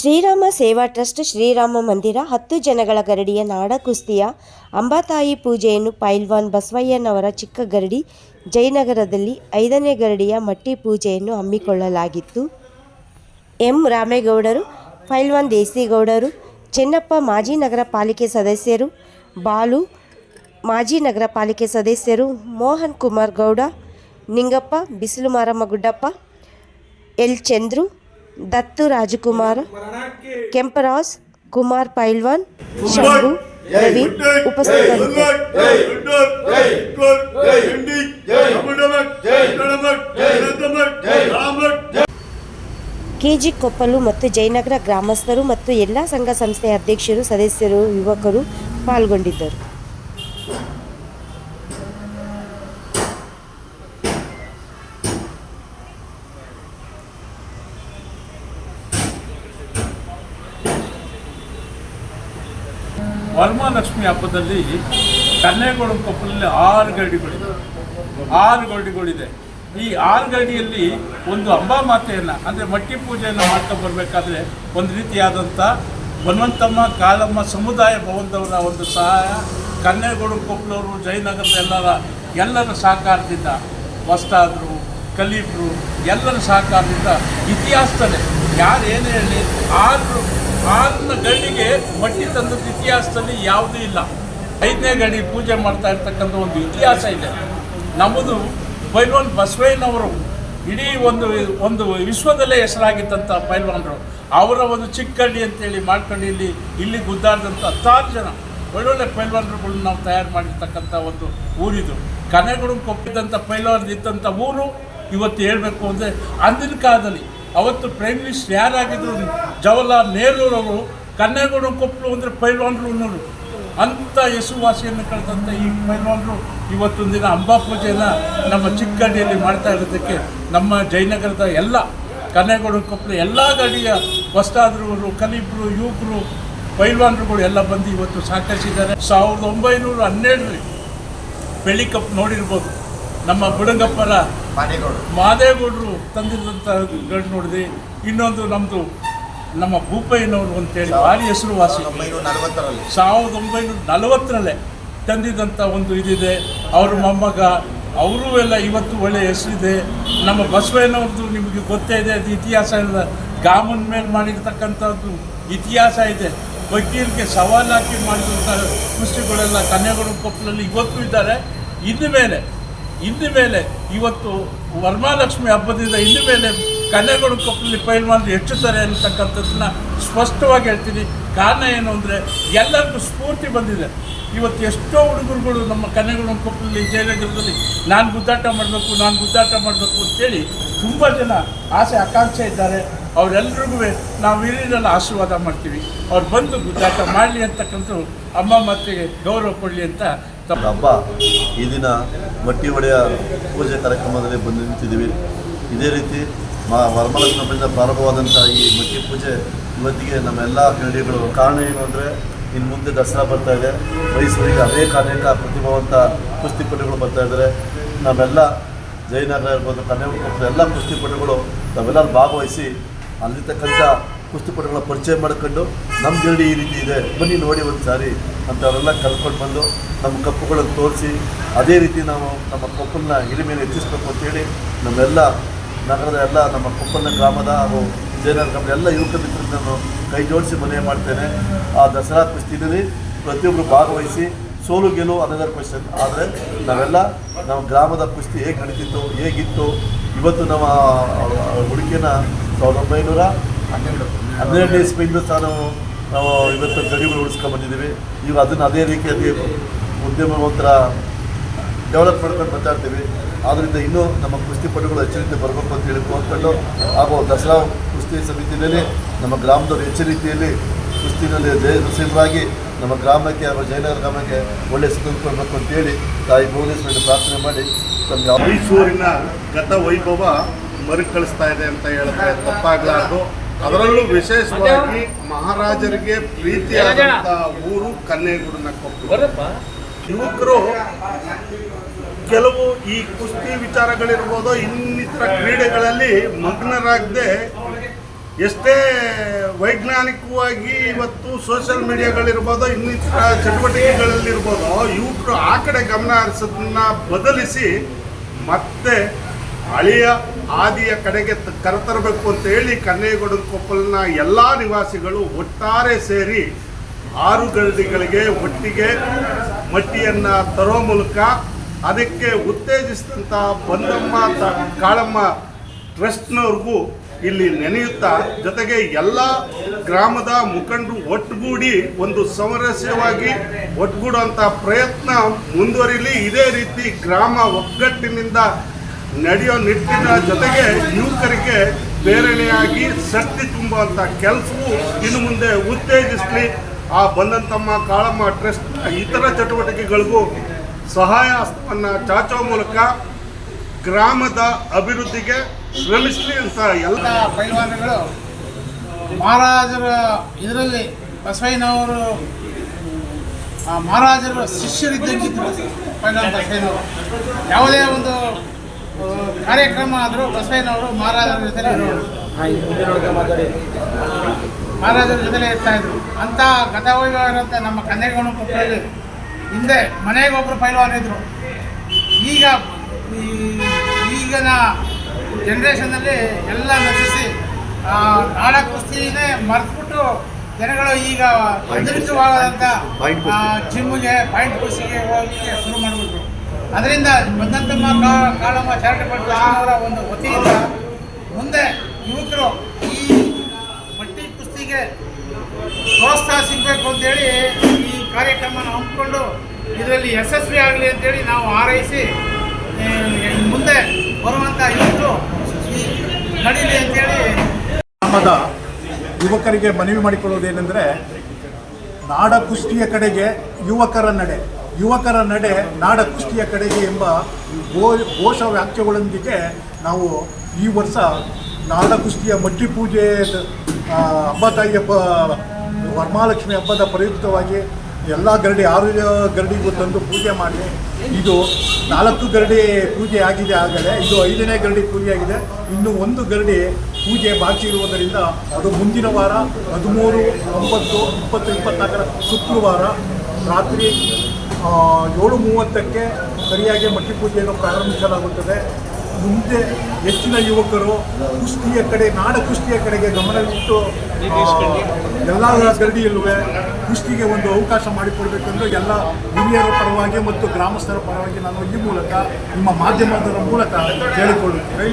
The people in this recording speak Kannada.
ಶ್ರೀರಾಮ ಸೇವಾ ಟ್ರಸ್ಟ್ ಶ್ರೀರಾಮ ಮಂದಿರ ಹತ್ತು ಜನಗಳ ಗರಡಿಯ ನಾಡ ಕುಸ್ತಿಯ ಅಂಬಾತಾಯಿ ಪೂಜೆಯನ್ನು ಪೈಲ್ವಾನ್ ಬಸವಯ್ಯನವರ ಚಿಕ್ಕ ಗರಡಿ ಜಯನಗರದಲ್ಲಿ ಐದನೇ ಗರಡಿಯ ಮಟ್ಟಿ ಪೂಜೆಯನ್ನು ಹಮ್ಮಿಕೊಳ್ಳಲಾಗಿತ್ತು. ಎಂ ರಾಮೇಗೌಡರು, ಪೈಲ್ವಾನ್ ದೇಸಿಗೌಡರು, ಚೆನ್ನಪ್ಪ ಮಾಜಿ ನಗರ ಪಾಲಿಕೆ ಸದಸ್ಯರು, ಬಾಲು ಮಾಜಿ ನಗರ ಪಾಲಿಕೆ ಸದಸ್ಯರು ಮೋಹನ್ ಕುಮಾರ್ ಗೌಡ, ನಿಂಗಪ್ಪ, ಬಿಸಿಲು ಮಾರಮ್ಮ ಗುಡ್ಡಪ್ಪ ಎಲ್ ಚಂದ್ರು ದತ್ತು ರಾಜಕುಮಾರ್ ಕೆಂಪರಾಜ್ ಕುಮಾರ್ ಪೈಲ್ವಾನ್ ಶಂಭು ರವಿ ಉಪಸ್ಥಿತರಿದ್ದರು. ಕೆಜಿ ಕೊಪ್ಪಲು ಮತ್ತು ಜಯನಗರ ಗ್ರಾಮಸ್ಥರು ಮತ್ತು ಎಲ್ಲ ಸಂಘ ಸಂಸ್ಥೆಯ ಅಧ್ಯಕ್ಷರು ಸದಸ್ಯರು ಯುವಕರು ಪಾಲ್ಗೊಂಡಿದ್ದರು. ವರಮಹಾಲಕ್ಷ್ಮಿ ಹಬ್ಬದಲ್ಲಿ ಕನ್ನೆಗೋಡು ಕೊಪ್ಪಲಲ್ಲಿ ಆರು ಗಡಿಗಳಿದೆ ಆರು ಗಡಿಗಳಿದೆ ಈ ಆರು ಗಡಿಯಲ್ಲಿ ಒಂದು ಅಂಬಾ ಮಾತೆಯನ್ನು, ಅಂದರೆ ಮಟ್ಟಿ ಪೂಜೆಯನ್ನು ಮಾಡ್ಕೊಂಡು ಬರಬೇಕಾದ್ರೆ ಒಂದು ರೀತಿಯಾದಂಥ ಬನ್ವಂತಮ್ಮ ಕಾಳಮ್ಮ ಸಮುದಾಯ ಭವನದವರ ಒಂದು ಸಹಾಯ ಕನ್ನೆಗೋಡು ಕೊಪ್ಪಲವರು ಜಯನಗರದ ಎಲ್ಲರ ಎಲ್ಲರ ಸಹಕಾರದಿಂದ ವಸ್ತಾದರು ಕಲೀಫರು ಎಲ್ಲರ ಸಹಕಾರದಿಂದ ಇತಿಹಾಸದಲ್ಲೇ ಯಾರು ಏನೇ ಹೇಳಿ ಆರು ಆರನ ಗಡಿಗೆ ಮಟ್ಟಿ ತಂದದ್ದು ಇತಿಹಾಸದಲ್ಲಿ ಯಾವುದೂ ಇಲ್ಲ. ಐದನೇ ಗಡಿ ಪೂಜೆ ಮಾಡ್ತಾ ಇರ್ತಕ್ಕಂಥ ಒಂದು ಇತಿಹಾಸ ಇದೆ. ನಮ್ಮದು ಪೈಲ್ವಾನ್ ಬಸವಯ್ಯನವರು ಇಡೀ ಒಂದು ಒಂದು ವಿಶ್ವದಲ್ಲೇ ಹೆಸರಾಗಿದ್ದಂಥ ಪೈಲ್ವಾನರು. ಅವರ ಒಂದು ಚಿಕ್ಕಳ್ಳಿ ಅಂತೇಳಿ ಮಾಡ್ಕೊಂಡು ಇಲ್ಲಿ ಇಲ್ಲಿ ಗುದ್ದಾಡಿದಂಥ ಹತ್ತಾರು ಜನ ಒಳ್ಳೊಳ್ಳೆ ಪೈಲ್ವಾನರುಗಳನ್ನ ನಾವು ತಯಾರು ಮಾಡಿರ್ತಕ್ಕಂಥ ಒಂದು ಊರಿದು. ಕನೆಗಳು ಕೊಪ್ಪಿದಂಥ ಪೈಲ್ವಾನ್ ಇದ್ದಂಥ ಊರು ಇವತ್ತು ಹೇಳಬೇಕು ಅಂದರೆ ಅಂದಿನ ಕಾಲದಲ್ಲಿ ಅವತ್ತು ಪ್ರೈಮ್ ಮಿನಿಸ್ಟರ್ ಯಾರಾಗಿದ್ರು ಜವಾಹರ್ಲಾಲ್ ನೆಹರೂರವರು ಕನ್ನೇಗೌಡ ಕೊಪ್ಪಲು ಅಂದರೆ ಪೈಲ್ವಾನ್ರು ಅನ್ನೋರು ಅಂಥ ಹೆಸುವಾಸಿಯನ್ನು ಕಳೆದಂಥ ಈ ಪೈಲ್ವಾನ್ರು ಇವತ್ತೊಂದು ದಿನ ಅಂಬಾ ಪೂಜೆಯನ್ನು ನಮ್ಮ ಚಿಕ್ಕಡಿಯಲ್ಲಿ ಮಾಡ್ತಾ ಇರೋದಕ್ಕೆ ನಮ್ಮ ಜಯನಗರದ ಎಲ್ಲ ಕನ್ನೇಗೌಡ ಕೊಪ್ಪಲು ಎಲ್ಲ ಗಡಿಯ ಹೊಸ್ತಾದ್ರವರು ಕಲಿಬ್ರು, ಯುವಕರು, ಪೈಲ್ವಾನ್ರುಗಳು ಎಲ್ಲ ಬಂದು ಇವತ್ತು ಸಹಕರಿಸಿದ್ದಾರೆ. ಸಾವಿರದ ಒಂಬೈನೂರ ಹನ್ನೆರಡರಲ್ಲಿ ಬೆಳ್ಳಿ ಕಪ್ ನೋಡಿರ್ಬೋದು. ನಮ್ಮ ಬುಡಂಗಪ್ಪರ ಮಾದೇಗೌಡರು ತಂದಿದ್ದಂಥ ಗಂಡು ನೋಡಿದೆ. ಇನ್ನೊಂದು ನಮ್ಮದು ನಮ್ಮ ಭೂಪಯ್ಯನವರು ಅಂತೇಳಿ ಭಾರಿ ಹೆಸರುವಾಸಿ ಸಾವಿರದ ಒಂಬೈನೂರ ನಲವತ್ತರಲ್ಲೇ. ತಂದಿದ್ದಂಥ ಒಂದು ಇದಿದೆ. ಅವರು ಮೊಮ್ಮಗ ಅವರು ಎಲ್ಲ ಇವತ್ತು ಒಳ್ಳೆಯ ಹೆಸರಿದೆ. ನಮ್ಮ ಬಸವಯ್ಯನವ್ರದ್ದು ನಿಮಗೆ ಗೊತ್ತೇ ಇದೆ ಅದು ಇತಿಹಾಸ ಇಲ್ಲ ಗಾಮನ್ ಮೇಲೆ ಮಾಡಿರ್ತಕ್ಕಂಥದ್ದು ಇತಿಹಾಸ ಇದೆ. ವಕೀಲರಿಗೆ ಸವಾಲು ಹಾಕಿ ಮಾಡಿದಂಥ ಕುಸ್ತಿಗಳೆಲ್ಲ ಕನ್ಯಾಗುಣ ಕೊಪ್ಪಲಲ್ಲಿ ಇವತ್ತು ಇದ್ದಾರೆ. ಇನ್ನು ಮೇಲೆ ಇನ್ನು ಮೇಲೆ ಇವತ್ತು ವರ್ಮಾಲಕ್ಷ್ಮಿ ಹಬ್ಬದಿಂದ ಇಂದು ಮೇಲೆ ಕನ್ಯಗಳು ಕೊಪ್ಪಲ್ಲಿ ಫೈಲ್ ಮಾಡಿದ್ರೆ ಹೆಚ್ಚುತ್ತಾರೆ ಅನ್ನತಕ್ಕಂಥದ್ದನ್ನ ಸ್ಪಷ್ಟವಾಗಿ ಹೇಳ್ತೀನಿ. ಕಾರಣ ಏನು ಅಂದರೆ ಎಲ್ಲರಿಗೂ ಸ್ಫೂರ್ತಿ ಬಂದಿದೆ. ಇವತ್ತು ಎಷ್ಟೋ ಹುಡುಗರುಗಳು ನಮ್ಮ ಕನ್ಯಾಗುಡು ಕೊಪ್ಪಲ್ಲಿ ಜಯನಗರದಲ್ಲಿ, ನಾನು ಗುದ್ದಾಟ ಮಾಡಬೇಕು, ನಾನು ಗುದ್ದಾಟ ಮಾಡಬೇಕು ಅಂತೇಳಿ ತುಂಬ ಜನ ಆಸೆ, ಆಕಾಂಕ್ಷೆ ಇದ್ದಾರೆ. ಅವರೆಲ್ಲರಿಗೂ ನಾವು ಹಿರಿಯರೆಲ್ಲ ಆಶೀರ್ವಾದ ಮಾಡ್ತೀವಿ. ಅವ್ರು ಬಂದು ಗುದ್ದಾಟ ಮಾಡಲಿ ಅಂತಕ್ಕಂಥ ಅಮ್ಮ ಮತ್ತೆ ಗೌರವ ಕೊಡಲಿ ಅಂತ ಹಬ್ಬ ಈ ದಿನ ಮಟ್ಟಿ ಒಡೆಯ ಪೂಜೆ ಕಾರ್ಯಕ್ರಮದಲ್ಲಿ ಬಂದು ನಿಂತಿದ್ದೀವಿ. ಇದೇ ರೀತಿ ಮಾ ವರಮಲಕ್ಷ್ಮಿಯಿಂದ ಪ್ರಾರಂಭವಾದಂಥ ಈ ಮಟ್ಟಿ ಪೂಜೆ ಇವತ್ತಿಗೆ ನಮ್ಮೆಲ್ಲ ಕ್ರೀಡೆಗಳು ಕಾರಣ ಏನು ಅಂದರೆ ಇನ್ನು ಮುಂದೆ ದಸರಾ ಬರ್ತಾ ಇದೆ. ಮೈಸೂರಿಗೆ ಅನೇಕ ಅನೇಕ ಪ್ರತಿಭಾವಂತ ಕುಸ್ತಿಪಟುಗಳು ಬರ್ತಾ ಇದ್ದಾರೆ. ನಾವೆಲ್ಲ ಜಯನಗರ ಇರ್ಬೋದು ಕನ್ಯಾಕುಮಾರಿ ಎಲ್ಲ ಕುಸ್ತಿಪಟುಗಳು ನಾವೆಲ್ಲರೂ ಭಾಗವಹಿಸಿ, ಅಲ್ಲಿರ್ತಕ್ಕಂಥ ಕುಸ್ತಿಪಟುಗಳ ಪರಿಚಯ ಮಾಡ್ಕೊಂಡು ನಮ್ಮ ಜಲ್ಲಿ ಈ ರೀತಿ ಇದೆ. ಬನ್ನಿ ನೋಡಿ ಒಂದು ಸಾರಿ ಅಂತ ಅವರೆಲ್ಲ ಕರ್ಕೊಂಡು ಬಂದು ನಮ್ಮ ಕಪ್ಪುಗಳನ್ನು ತೋರಿಸಿ, ಅದೇ ರೀತಿ ನಾವು ನಮ್ಮ ಕೊಪ್ಪಲನ್ನ ಮೇಲೆ ಹೆಚ್ಚಿಸ್ಬೇಕು ಅಂತೇಳಿ ನಮ್ಮೆಲ್ಲ ನಗರದ ಎಲ್ಲ ನಮ್ಮ ಕೊಪ್ಪಲ ಗ್ರಾಮದ ಹಾಗೂ ಜಯನಗರ ಗ್ರಾಮದ ಎಲ್ಲ ಯುವಕ ಮಿತ್ರರನ್ನು ನಾನು ಕೈ ಜೋಡಿಸಿ ಮನವಿ ಮಾಡ್ತೇನೆ. ಆ ದಸರಾ ಕುಸ್ತಿನಲ್ಲಿ ಪ್ರತಿಯೊಬ್ಬರು ಭಾಗವಹಿಸಿ ಸೋಲು ಗೆಲುವು ಅನದರ್ ಕ್ವಶನ್ ಆದರೆ ನಾವೆಲ್ಲ ನಮ್ಮ ಗ್ರಾಮದ ಕುಸ್ತಿ ಹೇಗೆ ನಡೀತಿತ್ತು, ಹೇಗಿತ್ತು? ಇವತ್ತು ನಮ್ಮ ಹುಡುಗಿನ ಸಾವಿರದ ಒಂಬೈನೂರ ಹನ್ನೆರಡನೇ ಇಸ್ವಿಯಿಂದ ಸಹ ನಾವು ಇವತ್ತು ಗಡಿಗಳು ಉಳಿಸ್ಕೊಂಡು ಬಂದಿದ್ದೀವಿ. ಈಗ ಅದನ್ನು ಅದೇ ರೀತಿಯಲ್ಲಿ ಉದ್ಯಮ ಒಂಥರ ಡೆವಲಪ್ ಮಾಡ್ಕೊಂಡು ಬರ್ತಾ ಇರ್ತೀವಿ ಆದ್ದರಿಂದ ಇನ್ನೂ ನಮ್ಮ ಕುಸ್ತಿಪಟುಗಳು ಎಚ್ಚರಿಕೆ ಬರಬೇಕು ಅಂತ ಹೇಳಿ ಕೋರ್ಕೊಂಡು ಹಾಗೂ ದಸರಾ ಕುಸ್ತಿ ಸಮಿತಿಯಲ್ಲಿ ನಮ್ಮ ಗ್ರಾಮದವರು ಹೆಚ್ಚು ರೀತಿಯಲ್ಲಿ ಕುಸ್ತಿನಲ್ಲಿ ಜಯ ನರಸಿಂಹರಾಗಿ ನಮ್ಮ ಗ್ರಾಮಕ್ಕೆ ಹಾಗೂ ಜಯನಗರ ಗ್ರಾಮಕ್ಕೆ ಒಳ್ಳೆ ಸುಖ ಕೊಡಬೇಕು ಅಂತೇಳಿ ತಾಯಿ ಭುವನೇಶ್ವರಿ ಪ್ರಾರ್ಥನೆ ಮಾಡಿ ತಮ್ಮ ಮೈಸೂರಿನ ಗತ ವೈಭವ ಮರುಕಳಿಸ್ತಾ ಇದೆ ಅಂತ ಹೇಳಿದ್ರೆ ತಪ್ಪಾಗಲಾರ್ದು. ಅದರಲ್ಲೂ ವಿಶೇಷವಾಗಿ ಮಹಾರಾಜರಿಗೆ ಪ್ರೀತಿಯಾದಂತಹ ಊರು ಕನ್ನೇಗೂಡಿನ ಕೊಪ್ಪಳು ಯುವಕರು ಕೆಲವು ಈ ಕುಸ್ತಿ ವಿಚಾರಗಳಿರ್ಬೋದು ಇನ್ನಿತರ ಕ್ರೀಡೆಗಳಲ್ಲಿ ಮಗ್ನರಾಗದೆ ಎಷ್ಟೇ ವೈಜ್ಞಾನಿಕವಾಗಿ ಇವತ್ತು ಸೋಷಿಯಲ್ ಮೀಡಿಯಾಗಳಿರ್ಬೋದು ಇನ್ನಿತರ ಚಟುವಟಿಕೆಗಳಲ್ಲಿರ್ಬೋದು ಯುವಕರು ಆ ಕಡೆ ಗಮನ ಹರಿಸೋದನ್ನ ಬದಲಿಸಿ ಮತ್ತೆ ಹಳೆಯ ಆದಿಯ ಕಡೆಗೆ ಕರೆತರಬೇಕು ಅಂತ ಹೇಳಿ ಕನ್ನೇಗೌಡ ಕೊಪ್ಪಲಿನ ಎಲ್ಲ ನಿವಾಸಿಗಳು ಒಟ್ಟಾರೆ ಸೇರಿ ಆರು ಗರಡಿಗಳಿಗೆ ಒಟ್ಟಿಗೆ ಮಟ್ಟಿಯನ್ನು ತರೋ ಮೂಲಕ ಅದಕ್ಕೆ ಉತ್ತೇಜಿಸಿದಂಥ ಬಂದಮ್ಮ ಕಾಳಮ್ಮ ಟ್ರಸ್ಟ್ನವ್ರಿಗೂ ಇಲ್ಲಿ ನೆನೆಯುತ್ತಾ ಜೊತೆಗೆ ಎಲ್ಲ ಗ್ರಾಮದ ಮುಖಂಡರು ಒಟ್ಟುಗೂಡಿ ಒಂದು ಸಮರಸ್ಯವಾಗಿ ಒಟ್ಟುಗೂಡುವಂಥ ಪ್ರಯತ್ನ ಮುಂದುವರಿಲಿ. ಇದೇ ರೀತಿ ಗ್ರಾಮ ಒಗ್ಗಟ್ಟಿನಿಂದ ನಡೆಯೋ ನಿಟ್ಟಿನ ಜೊತೆಗೆ ಯುವಕರಿಗೆ ಪ್ರೇರಣೆಯಾಗಿ ಶಕ್ತಿ ತುಂಬುವಂಥ ಕೆಲಸವು ಇನ್ನು ಮುಂದೆ ಉತ್ತೇಜಿಸಲಿ. ಆ ಬಂದಂತಮ್ಮ ಕಾಳಮ್ಮ ಟ್ರಸ್ಟ್ ಇತರ ಚಟುವಟಿಕೆಗಳಿಗೂ ಸಹಾಯ ಹಸ್ತವನ್ನು ಚಾಚೋ ಮೂಲಕ ಗ್ರಾಮದ ಅಭಿವೃದ್ಧಿಗೆ ಶ್ರಮಿಸಲಿ ಅಂತ ಎಲ್ಲ ಪೈಲ್ವಾನಗಳು ಮಹಾರಾಜರ ಇದರಲ್ಲಿ ಬಸವಯ್ಯನವರು ಮಹಾರಾಜರ ಶಿಷ್ಯರಿದ್ದಂಗಿದ್ರು ಪೈಲ್ವಾನ್ ಬಸವಯ್ಯನವರು. ಯಾವುದೇ ಒಂದು ಕಾರ್ಯಕ್ರಮ ಆದರೂ ಬಸವಯ್ಯನವರು ಮಹಾರಾಜರ ಜೊತೆ ಮಹಾರಾಜರ ಜೊತೆಲೇ ಇರ್ತಾ ಇದ್ರು. ಅಂತ ಗತವೈಭವರಂತೆ ನಮ್ಮ ಕನ್ನೇಗೌಡ ಕೊಪ್ಪಳಲ್ಲಿ ಹಿಂದೆ ಮನೆಗೆ ಮನೆಗೊಬ್ಬರು ಪೈಲ್ವಾನ್ ಇದ್ರು. ಈಗ ಈ- ಈಗಿನ ಜನ್ರೇಷನ್ನಲ್ಲಿ ಎಲ್ಲ ನಟಿಸಿ ನಾಡ ಕುಸ್ತಿನೇ ಮರೆತುಬಿಟ್ಟು ಜನಗಳು ಈಗ ಆ, ಜಿಮ್ಗೆ ಪಾಯಿಂಟ್ ಕುಸ್ತಿಗೆ ಹೋಗಲಿಕ್ಕೆ ಶುರು ಮಾಡಿಬಿಟ್ರು. ಅದರಿಂದ ಬಂದಂತಮ್ಮ ಕಾಳಮ್ಮ ಚಾರಿಟಬಲ್ ಆಹಾರ ಒಂದು ವತಿಯಿಂದ ಮುಂದೆ ಯುವಕರು ಈ ಮಟ್ಟಿ ಕುಸ್ತಿಗೆ ಪ್ರೋತ್ಸಾಹ ಸಿಗಬೇಕು ಅಂತೇಳಿ ಈ ಕಾರ್ಯಕ್ರಮನ ಹಮ್ಮಿಕೊಂಡು ಇದರಲ್ಲಿ ಯಶಸ್ವಿ ಆಗಲಿ ಅಂತೇಳಿ ನಾವು ಹಾರೈಸಿ ಮುಂದೆ ಬರುವಂಥ ಯುವಕರು ನಡೀಲಿ ಅಂತೇಳಿ ಗ್ರಾಮದ ಯುವಕರಿಗೆ ಮನವಿ ಮಾಡಿಕೊಳ್ಳೋದೇನೆಂದರೆ ನಾಡ ಕುಸ್ತಿಯ ಕಡೆಗೆ ಯುವಕರ ನಡೆ. ಯುವಕರ ನಡೆ ನಾಡ ಕುಸ್ತಿಯ ಕಡೆಗೆ ಎಂಬ ಘೋ ಘೋಷ ವಾಕ್ಯಗಳೊಂದಿಗೆ ನಾವು ಈ ವರ್ಷ ನಾಡ ಕುಸ್ತಿಯ ಮಟ್ಟಿ ಪೂಜೆ ಹಬ್ಬ ತಾಯಿ ಹಬ್ಬ ವರಮಹಾಲಕ್ಷ್ಮಿ ಹಬ್ಬದ ಪ್ರಯುಕ್ತವಾಗಿ ಎಲ್ಲ ಗರಡಿ, ಆರು ಗರಡಿಗೂ ತಂದು ಪೂಜೆ ಮಾಡಿ. ಇದು ನಾಲ್ಕು ಗರಡಿ ಪೂಜೆ ಆಗಿದೆ ಆಗಲೇ, ಇದು ಐದನೇ ಗರಡಿ ಪೂಜೆ ಇನ್ನು ಒಂದು ಗರಡಿ ಪೂಜೆ ಬಾಕಿ ಇರುವುದರಿಂದ ಅದು ಮುಂದಿನ ವಾರ ಹದಿಮೂರು, ಒಂಬತ್ತು, ಇಪ್ಪತ್ತು, ಇಪ್ಪತ್ನಾಲ್ಕರ ಶುಕ್ರವಾರ ರಾತ್ರಿ ಏಳು ಮೂವತ್ತಕ್ಕೆ ಸರಿಯಾಗಿ ಮಟ್ಟಿ ಪೂಜೆಯನ್ನು ಪ್ರಾರಂಭಿಸಲಾಗುತ್ತದೆ. ಮುಂದೆ ಹೆಚ್ಚಿನ ಯುವಕರು ಕುಸ್ತಿಯ ಕಡೆ, ನಾಡ ಕುಸ್ತಿಯ ಕಡೆಗೆ ಗಮನವಿಟ್ಟು ಎಲ್ಲ ಗರಡಿಯಲ್ಲೂ ಕುಸ್ತಿಗೆ ಒಂದು ಅವಕಾಶ ಮಾಡಿಕೊಡಬೇಕೆಂದು ಎಲ್ಲ ಹಿರಿಯರ ಪರವಾಗಿ ಮತ್ತು ಗ್ರಾಮಸ್ಥರ ಪರವಾಗಿ ನಾನು ಈ ಮೂಲಕ ನಿಮ್ಮ ಮಾಧ್ಯಮದ ಮೂಲಕ ಕೇಳಿಕೊಳ್ಳುತ್ತೇನೆ.